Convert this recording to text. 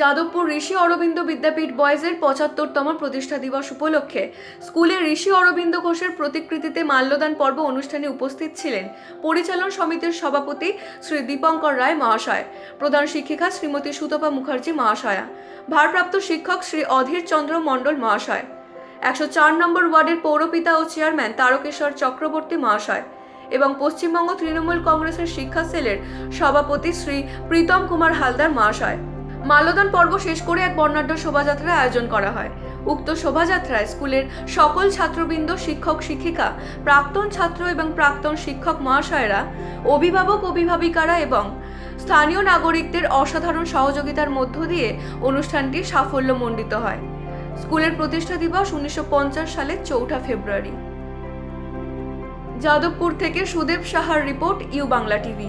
যাদবপুর ঋষি অরবিন্দ বিদ্যাপীঠ বয়েজের পঁচাত্তরতম প্রতিষ্ঠা দিবস উপলক্ষে স্কুলে ঋষি অরবিন্দ ঘোষের প্রতিকৃতিতে মাল্যদান পর্ব অনুষ্ঠানে উপস্থিত ছিলেন পরিচালন সমিতির সভাপতি শ্রী দীপঙ্কর রায় মহাশয়, প্রধান শিক্ষিকা শ্রীমতী সুতপা মুখার্জি মহাশয়া, ভারপ্রাপ্ত শিক্ষক শ্রী অধীর চন্দ্র মণ্ডল মহাশয়, একশো চার নম্বর ওয়ার্ডের পৌরপিতা ও চেয়ারম্যান তারকেশ্বর চক্রবর্তী মহাশয় এবং পশ্চিমবঙ্গ তৃণমূল কংগ্রেসের শিক্ষা সেলের সভাপতি শ্রী প্রীতম কুমার হালদার মহাশয়। মাল্যদান পর্ব শেষ করে এক বর্ণাঢ্য শোভাযাত্রার আয়োজন করা হয়। উক্ত শোভাযাত্রায় স্কুলের সকল ছাত্রবৃন্দ, শিক্ষক, শিক্ষিকা, প্রাক্তন ছাত্র এবং প্রাক্তন শিক্ষক মহাশয়রা, অভিভাবক, অভিভাবিকারা এবং স্থানীয় নাগরিকদের অসাধারণ সহযোগিতার মধ্য দিয়ে অনুষ্ঠানটি সাফল্যমণ্ডিত হয়। স্কুলের প্রতিষ্ঠা দিবস উনিশশো পঞ্চাশ সালের চৌঠা ফেব্রুয়ারি। যাদবপুর থেকে সুদেব সাহার report, U Bangla TV.